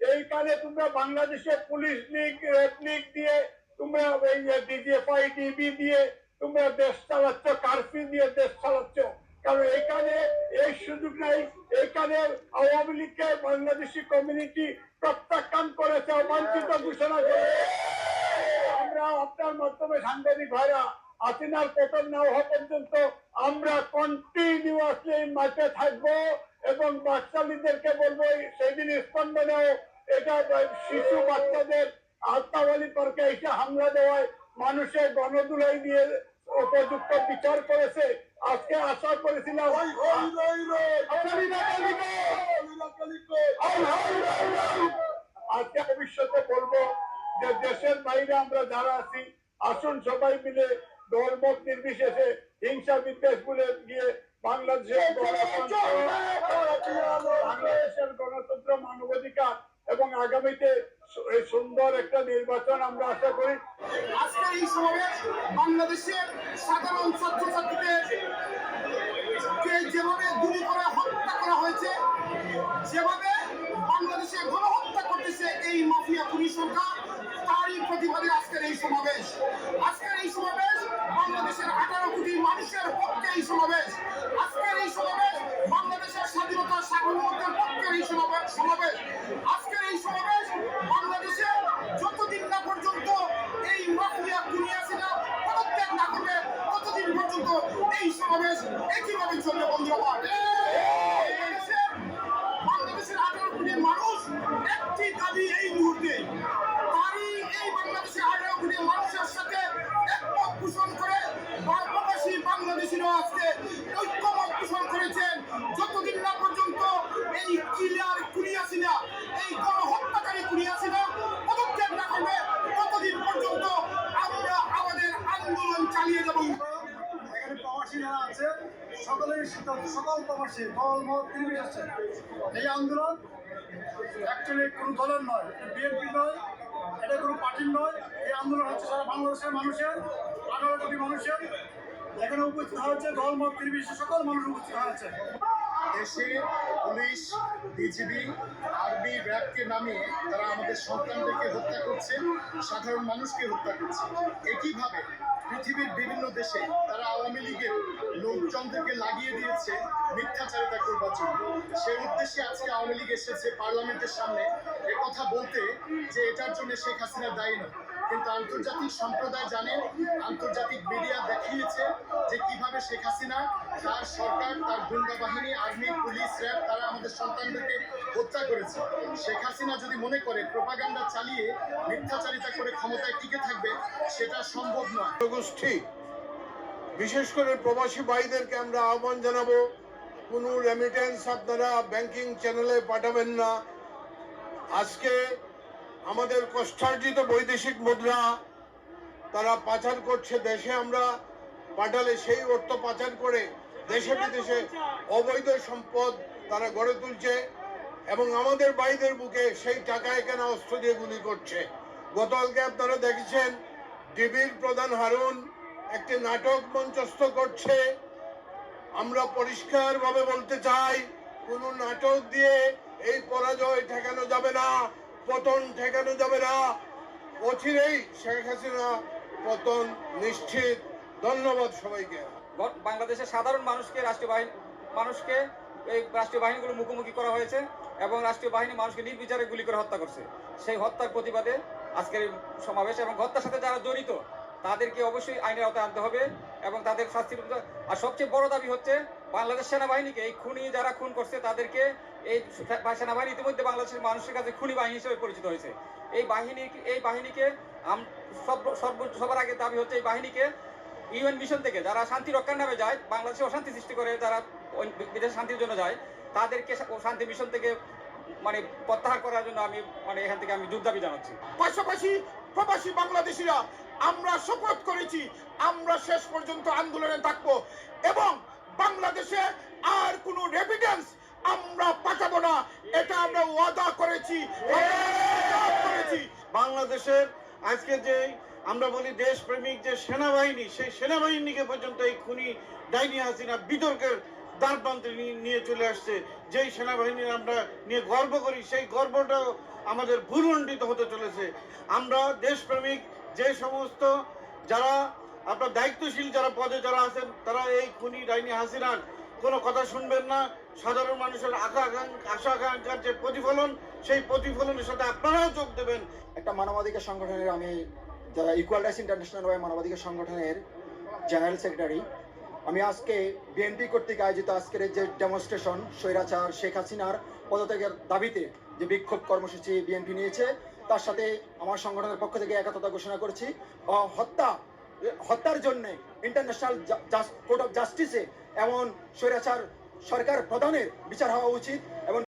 এইখানে তোমরা বাংলাদেশের পুলিশ লীগ, রেড লীগ দিয়ে, তোমরা এই ডিজিএফআই, ডিবি দিয়ে, তোমরা দেশ চালাচ্ছ, কারফিউ দিয়ে দেশ চালাচ্ছ। কারণ এখানে এই সুযোগ নাই। এখানে আওয়ামী লীগকে বাংলাদেশি কমিউনিটি প্রত্যাখ্যান করেছে, অবাঞ্ছিত ঘোষণা করে আমরা আপনার মাধ্যমে সাংবাদিক ভাইরা, হাসিনার পতন না পর্যন্ত আমরা কন্টিনিউয়াসলি মাঠে থাকব এবং বাচ্চালীদেরকে বলব সেদিন স্পন্দনেও এটা শিশু বাচ্চাদের আত্মাবলী তর্কে এসে হামলা দেওয়ায় মানুষের গণদুলাই দিয়ে উপযুক্ত বিচার করেছে আজকে আশা করেছিলাম আজকে ভবিষ্যতে বলব যে দেশের বাইরে আমরা যারা আছি আসুন সবাই মিলে ধর্ম নির্বিশেষে বিদ্বেষ গিয়ে বাংলাদেশের গণতন্ত্র বাংলাদেশের গণতন্ত্র মানবাধিকার এবং আগামীতে এই সুন্দর একটা নির্বাচন আমরা আশা করি। আজকের এই সমাবেশ বাংলাদেশের সাধারণ ছাত্রছাত্রীদের যেভাবে গুলি করে হত্যা করা হয়েছে যেভাবে এই সমাবেশ একইভাবে চলবে সকল প্রবাসী, দল, মত নির্বিশেষে এই আন্দোলন অ্যাকচুয়ালি কোনো দলের নয় বিএনপি নয়, এটা কোনো পার্টির নয়। এই আন্দোলন হচ্ছে সারা বাংলাদেশের মানুষের, আঠারো কোটি মানুষের। এখানে উপস্থিত হয়েছে দল, মত নির্বিশেষে সকল মানুষ উপস্থিত হয়েছে। দেশে পুলিশ, বিজিবি আর্মি র্যাবকে নামিয়ে তারা আমাদের সন্তানদেরকে হত্যা করছে, সাধারণ মানুষকে হত্যা করছে। একইভাবে পৃথিবীর বিভিন্ন দেশে তারা আওয়ামী লীগের লোকজনদেরকে লাগিয়ে দিয়েছে মিথ্যাচারিতা করবার জন্য সেই উদ্দেশ্যে আজকে আওয়ামী লীগ এসেছে পার্লামেন্টের সামনে এ কথা বলতে যে এটার জন্য শেখ হাসিনা দায়ী নয়। কিন্তু আন্তর্জাতিক সম্প্রদায় জানে, আন্তর্জাতিক মিডিয়া দেখিয়েছে যে কীভাবে শেখ হাসিনা তার সরকার, তার গুন্ডা বাহিনী আর্মি, পুলিশ, র্যাব, তারা আমাদের সন্তানদেরকে হত্যা করেছে। শেখ হাসিনা যদি মনে করে প্রোপাগান্ডা চালিয়ে মিথ্যাচারিতা করে ক্ষমতায় টিকে থাকবে, সেটা সম্ভব নয়। গোষ্ঠী বিশেষ করে প্রবাসী ভাইদেরকে আমরা আহ্বান জানাব, কোনো রেমিটেন্স আপনারা ব্যাংকিং চ্যানেলে পাঠাবেন না। আজকে আমাদের কষ্টার্জিত বৈদেশিক মুদ্রা, তারা পাচার করছে দেশে আমরা, পাঠালে সেই অর্থ পাচার করে দেশে বিদেশে অবৈধ সম্পদ তারা গড়ে তুলছে এবং আমাদের ভাইদের বুকে সেই টাকা এখানে অস্ত্র দিয়ে গুলি করছে। গতকালকে আপনারা দেখেছেন, ডিবির প্রধান হারুন একটি নাটক মঞ্চস্থ করছে। আমরা পরিষ্কারভাবে বলতে চাই, কোন নাটক দিয়ে এই পরাজয় ঠেকানো যাবে না, পতন ঠেকানো যাবে না। অচিরেই শেখ হাসিনা পতন নিশ্চিত। ধন্যবাদ সবাইকে। বাংলাদেশের সাধারণ মানুষকে রাষ্ট্রীয় বাহিনী মানুষকে এই রাষ্ট্রীয় বাহিনীগুলো মুখোমুখি করা হয়েছে এবং রাষ্ট্রীয় বাহিনী মানুষকে নির্বিচারে গুলি করে হত্যা করছে। সেই হত্যার প্রতিবাদে আজকের সমাবেশ এবং হত্যার সাথে যারা জড়িত, তাদেরকে অবশ্যই আইনের আওতায় আনতে হবে এবং তাদের শাস্তির আর সবচেয়ে বড় দাবি হচ্ছে, বাংলাদেশ সেনাবাহিনীকে এই খুনি যারা খুন করছে, তাদেরকে এই সেনাবাহিনী ইতিমধ্যে বাংলাদেশের মানুষের কাছে খুনি বাহিনী হিসেবে পরিচিত হয়েছে। এই বাহিনী এই বাহিনীকে সবার আগে দাবি হচ্ছে, এই বাহিনীকে ইউএন মিশন থেকে যারা শান্তি রক্ষার নামে যায় বাংলাদেশে অশান্তি সৃষ্টি করে যারা বিদেশে শান্তির জন্য যায় তাদেরকে শান্তি মিশন থেকে মানে প্রত্যাহার করার জন্য আমি মানে এখান থেকে আমি যুদ্ধ দাবি জানাচ্ছি। পাশাপাশি প্রবাসী বাংলাদেশিরা আমরা শপথ করেছি আমরা শেষ পর্যন্ত আন্দোলনে থাকব এবং বাংলাদেশে আর কোনো রেভিডেন্স আমরা পাঠাবো না। এটা আমরা ওয়াদা করেছি করেছি। বাংলাদেশের আজকে যে আমরা বলি দেশপ্রেমিক যে সেনাবাহিনী, সেই সেনাবাহিনীকে পর্যন্ত এই খুনি ডাইনি হাসিনা বিতর্কের দ্বার প্রান্তে নিয়ে- চলে আসছে। যেই সেনাবাহিনীর আমরা নিয়ে গর্ব করি, সেই গর্বটাও আমাদের ভুলুণ্ঠিত হতে চলেছে। আমরা দেশপ্রেমিক যে সমস্ত যারা, আপনার দায়িত্বশীল যারা পদে যারা আছেন, তারা এই খুনি ডাইনি হাসিনার কোনো কথা শুনবেন না। সাধারণ মানুষের আশা আশা আকাঙ্ক্ষার যে প্রতিফলন, সেই প্রতিফলনের সাথে আপনারাও যোগ দেবেন। একটা মানবাধিকার সংগঠনের আমি যারা ইকুয়াল রাইটস ইন্টারন্যাশনাল ওয়ে মানবাধিকার সংগঠনের জেনারেল সেক্রেটারি আমি আজকে বিএনপি কর্তৃক আয়োজিত আজকের যে ডেমনস্ট্রেশন স্বৈরাচার, শেখ হাসিনার পদত্যাগের দাবিতে যে বিক্ষোভ কর্মসূচি বিএনপি নিয়েছে, তার সাথে আমার সংগঠনের পক্ষ থেকে একতা ঘোষণা করছি। হত্যা হত্যার জন্য ইন্টারন্যাশনাল কোর্ট অফ জাস্টিসে এমন স্বৈরাচার সরকার প্রধানের বিচার হওয়া উচিত এবং